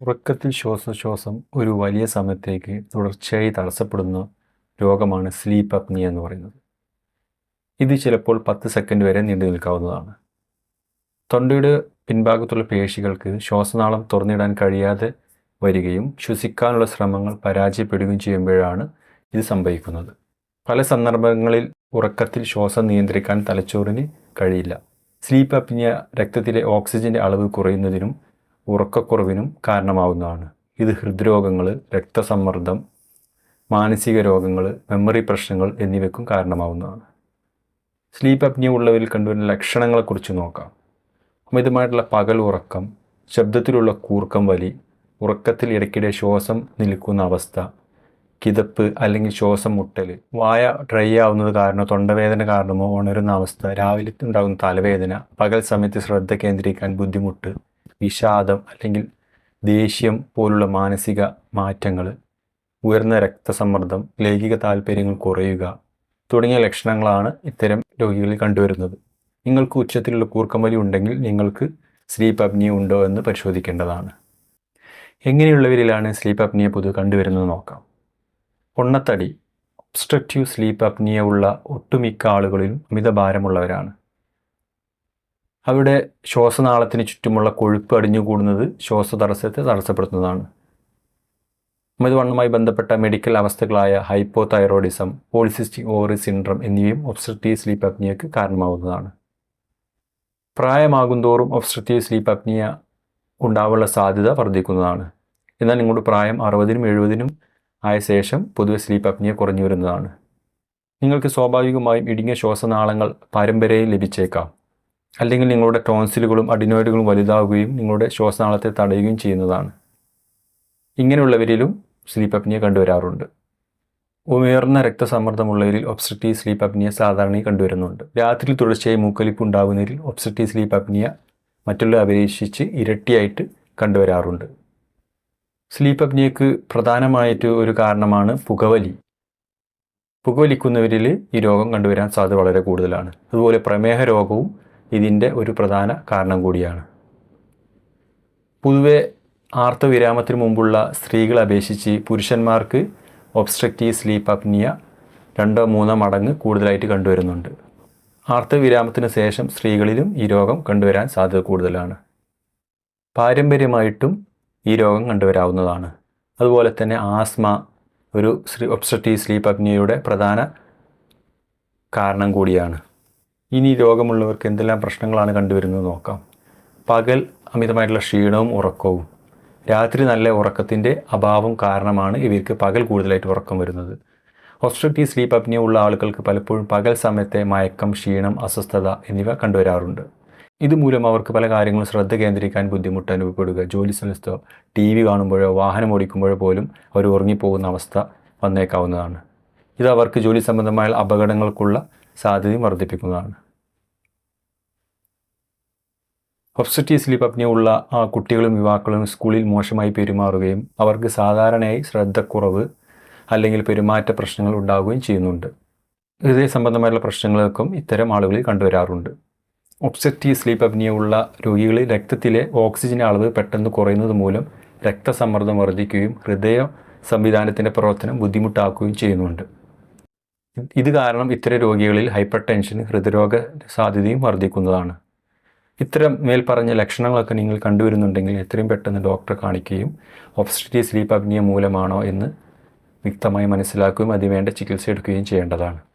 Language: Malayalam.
ഉറക്കത്തിൽ ശ്വാസോച്ഛ്വാസം ഒരു വലിയ സമയത്തേക്ക് തുടർച്ചയായി തടസ്സപ്പെടുന്ന രോഗമാണ് സ്ലീപ്പ് അപ്നിയ എന്ന് പറയുന്നത്. ഇത് ചിലപ്പോൾ പത്ത് സെക്കൻഡ് വരെ നീണ്ടു നിൽക്കാവുന്നതാണ്. തൊണ്ടയുടെ പിൻഭാഗത്തുള്ള പേശികൾക്ക് ശ്വാസനാളം തുറന്നിടാൻ കഴിയാതെ വരികയും ശ്വസിക്കാനുള്ള ശ്രമങ്ങൾ പരാജയപ്പെടുകയും ചെയ്യുമ്പോഴാണ് ഇത് സംഭവിക്കുന്നത്. പല സന്ദർഭങ്ങളിൽ ഉറക്കത്തിൽ ശ്വാസം നിയന്ത്രിക്കാൻ തലച്ചോറിന് കഴിയില്ല. സ്ലീപ്പ് അപ്നിയ രക്തത്തിലെ ഓക്സിജന്റെ അളവ് കുറയുന്നതിനും ഉറക്കക്കുറവിനും കാരണമാവുന്നതാണ്. ഇത് ഹൃദ്രോഗങ്ങൾ രക്തസമ്മർദ്ദം മാനസിക രോഗങ്ങൾ മെമ്മറി പ്രശ്നങ്ങൾ എന്നിവയ്ക്കും കാരണമാവുന്നതാണ്. സ്ലീപ്പ് അപ്നിയ ഉള്ളവരിൽ കണ്ടുവരുന്ന ലക്ഷണങ്ങളെക്കുറിച്ച് നോക്കാം. അമിതമായിട്ടുള്ള പകൽ ഉറക്കം ശബ്ദത്തിലുള്ള കൂർക്കം വലി ഉറക്കത്തിൽ ഇടയ്ക്കിടെ ശ്വാസം നിൽക്കുന്ന അവസ്ഥ കിതപ്പ് അല്ലെങ്കിൽ ശ്വാസം മുട്ടൽ വായ ഡ്രൈ ആവുന്നത് കാരണമോ തൊണ്ടവേദന കാരണമോ ഉണരുന്ന അവസ്ഥ രാവിലെ ഉണ്ടാകുന്ന തലവേദന പകൽ സമയത്ത് ശ്രദ്ധ കേന്ദ്രീകരിക്കാൻ ബുദ്ധിമുട്ട് വിഷാദം അല്ലെങ്കിൽ ദേഷ്യം പോലുള്ള മാനസിക മാറ്റങ്ങൾ ഉയർന്ന രക്തസമ്മർദ്ദം ലൈംഗിക താല്പര്യങ്ങൾ കുറയുക തുടങ്ങിയ ലക്ഷണങ്ങളാണ് ഇത്തരം രോഗികളിൽ കണ്ടുവരുന്നത്. നിങ്ങൾക്ക് ഉച്ചത്തിലുള്ള കൂർക്കമലി ഉണ്ടെങ്കിൽ നിങ്ങൾക്ക് സ്ലീപ്പ് അപ്നിയ ഉണ്ടോ എന്ന് പരിശോധിക്കേണ്ടതാണ്. എങ്ങനെയുള്ളവരിലാണ് സ്ലീപ്പ് അപ്നിയ പൊതുവെ കണ്ടുവരുന്നത് നോക്കാം. പൊണ്ണത്തടി ഒബ്സ്ട്രക്റ്റീവ് സ്ലീപ്പ് അപ്നിയ ഉള്ള ഒട്ടുമിക്ക ആളുകളിലും അമിതഭാരമുള്ളവരാണ് അവിടെ ശ്വാസനാളത്തിന് ചുറ്റുമുള്ള കൊഴുപ്പ് അടിഞ്ഞുകൂടുന്നത് ശ്വാസതടസ്സത്തെ തടസ്സപ്പെടുത്തുന്നതാണ്. അമിതവണ്ണവുമായി ബന്ധപ്പെട്ട മെഡിക്കൽ അവസ്ഥകളായ hypothyroidism polycystic ovary syndrome എന്നിവയും ഒബ്സ്ട്രക്റ്റീവ് സ്ലീപ്പ് അപ്നിയക്ക് കാരണമാവുന്നതാണ്. പ്രായമാകുന്തോറും ഒബ്സ്ട്രക്റ്റീവ് സ്ലീപ്പ് അപ്നിയ ഉണ്ടാവാനുള്ള സാധ്യത വർദ്ധിക്കുന്നതാണ്. എന്നാൽ നിങ്ങളുടെ പ്രായം അറുപതിനും എഴുപതിനും ആയ ശേഷം പൊതുവെ സ്ലീപ്പ് അപ്നിയ കുറഞ്ഞു വരുന്നതാണ്. നിങ്ങൾക്ക് സ്വാഭാവികമായും ഇടുങ്ങിയ ശ്വാസനാളങ്ങൾ പരമ്പരയിൽ ലഭിച്ചേക്കാം. അല്ലെങ്കിൽ നിങ്ങളുടെ ടോൺസിലുകളും അഡിനോയിഡുകളും വലുതാവുകയും നിങ്ങളുടെ ശ്വാസനാളത്തെ തടയുകയും ചെയ്യുന്നതാണ്. ഇങ്ങനെയുള്ളവരിലും സ്ലീപ്പ് അപ്നിയ കണ്ടുവരാറുണ്ട്. ഉയർന്ന രക്തസമ്മർദ്ദമുള്ളവരിൽ ഒബ്സ്ട്രക്റ്റീവ് സ്ലീപ്പ് അപ്നിയ സാധാരണയായി കണ്ടുവരുന്നുണ്ട്. രാത്രി തുടർച്ചയായി മൂക്കലിപ്പ് ഉണ്ടാകുന്നതിൽ ഒബ്സ്ട്രക്റ്റീവ് സ്ലീപ്പ് അപ്നിയ മറ്റുള്ള അപേക്ഷിച്ച് ഇരട്ടിയായിട്ട് കണ്ടുവരാറുണ്ട്. സ്ലീപ്പ് അപ്നിയക്ക് പ്രധാനമായിട്ട് ഒരു കാരണമാണ് പുകവലി. പുകവലിക്കുന്നവരിൽ ഈ രോഗം കണ്ടുവരാൻ സാധ്യത വളരെ കൂടുതലാണ്. അതുപോലെ പ്രമേഹ രോഗവും ഇതിന്റെ ഒരു പ്രധാന കാരണം കൂടിയാണ്. പൊതുവെ ആർത്തവിരാമത്തിന് മുമ്പുള്ള സ്ത്രീകളെ അപേക്ഷിച്ച് പുരുഷന്മാർക്ക് ഒബ്സ്ട്രക്റ്റീവ് സ്ലീപ്പ് അപ്നിയ രണ്ടോ മൂന്നോ മടങ്ങ് കൂടുതലായിട്ട് കണ്ടുവരുന്നുണ്ട്. ആർത്തവിരാമത്തിന് ശേഷം സ്ത്രീകളിലും ഈ രോഗം കണ്ടുവരാൻ സാധ്യത കൂടുതലാണ്. പാരമ്പര്യമായിട്ടും ഈ രോഗം കണ്ടുവരാവുന്നതാണ്. അതുപോലെ തന്നെ ആസ്മ ഒരു ഒബ്സ്ട്രക്റ്റീവ് സ്ലീപ്പ് അപ്നിയയുടെ പ്രധാന കാരണം കൂടിയാണ്. ഇനി രോഗമുള്ളവർക്ക് എന്തെല്ലാം പ്രശ്നങ്ങളാണ് കണ്ടുവരുന്നത് നോക്കാം. പകൽ അമിതമായിട്ടുള്ള ക്ഷീണവും ഉറക്കവും. രാത്രി നല്ല ഉറക്കത്തിന്റെ അഭാവം കാരണമാണ് ഇവർക്ക് പകൽ കൂടുതലായിട്ട് ഉറക്കം വരുന്നത്. ഒബ്സ്ട്രക്റ്റീവ് സ്ലീപ്പ് അപ്നിയ ഉള്ള ആളുകൾക്ക് പലപ്പോഴും പകൽ സമയത്തെ മയക്കം ക്ഷീണം അസ്വസ്ഥത എന്നിവ കണ്ടുവരാറുണ്ട്. ഇതുമൂലം അവർക്ക് പല കാര്യങ്ങളും ശ്രദ്ധ കേന്ദ്രീകരിക്കാൻ ബുദ്ധിമുട്ട് അനുഭവപ്പെടുക. ജോലി സ്ഥലത്തോ ടി വി കാണുമ്പോഴോ വാഹനം ഓടിക്കുമ്പോഴോ പോലും അവർ ഉറങ്ങിപ്പോകുന്ന അവസ്ഥ വന്നേക്കാവുന്നതാണ്. ഇത് അവർക്ക് ജോലി സംബന്ധമായ അപകടങ്ങൾക്കുള്ള സാധ്യതയും വർദ്ധിപ്പിക്കുന്നതാണ്. ഒബ്സറ്റീവ് സ്ലീപ്പ് അപ്നിയ ഉള്ള ആ കുട്ടികളും യുവാക്കളും സ്കൂളിൽ മോശമായി പെരുമാറുകയും അവർക്ക് സാധാരണയായി ശ്രദ്ധക്കുറവ് അല്ലെങ്കിൽ പെരുമാറ്റ പ്രശ്നങ്ങൾ ഉണ്ടാവുകയും ചെയ്യുന്നുണ്ട്. ഹൃദയ സംബന്ധമായുള്ള പ്രശ്നങ്ങൾക്കും ഇത്തരം ആളുകളിൽ കണ്ടുവരാറുണ്ട്. ഒബ്സറ്റീവ് സ്ലീപ്പ് അപ്നിയ ഉള്ള രോഗികളിൽ രക്തത്തിലെ ഓക്സിജൻ അളവ് പെട്ടെന്ന് കുറയുന്നത് മൂലം രക്തസമ്മർദ്ദം വർദ്ധിക്കുകയും ഹൃദയ സംവിധാനത്തിന്റെ പ്രവർത്തനം ബുദ്ധിമുട്ടാക്കുകയും ചെയ്യുന്നുണ്ട്. ഇത് കാരണം ഇത്തരം രോഗികളിൽ ഹൈപ്പർ ടെൻഷൻ ഹൃദ്രോഗ സാധ്യതയും വർദ്ധിക്കുന്നതാണ്. ഇത്തരം മേൽപ്പറഞ്ഞ ലക്ഷണങ്ങളൊക്കെ നിങ്ങൾ കണ്ടുവരുന്നുണ്ടെങ്കിൽ എത്രയും പെട്ടെന്ന് ഡോക്ടറെ കാണിക്കുകയും ഒബ്സ്ട്രക്റ്റീവ് സ്ലീപ്പ് അപ്നിയ മൂലമാണോ എന്ന് വ്യക്തമായി മനസ്സിലാക്കുകയും അതിനുവേണ്ട ചികിത്സ എടുക്കുകയും ചെയ്യേണ്ടതാണ്.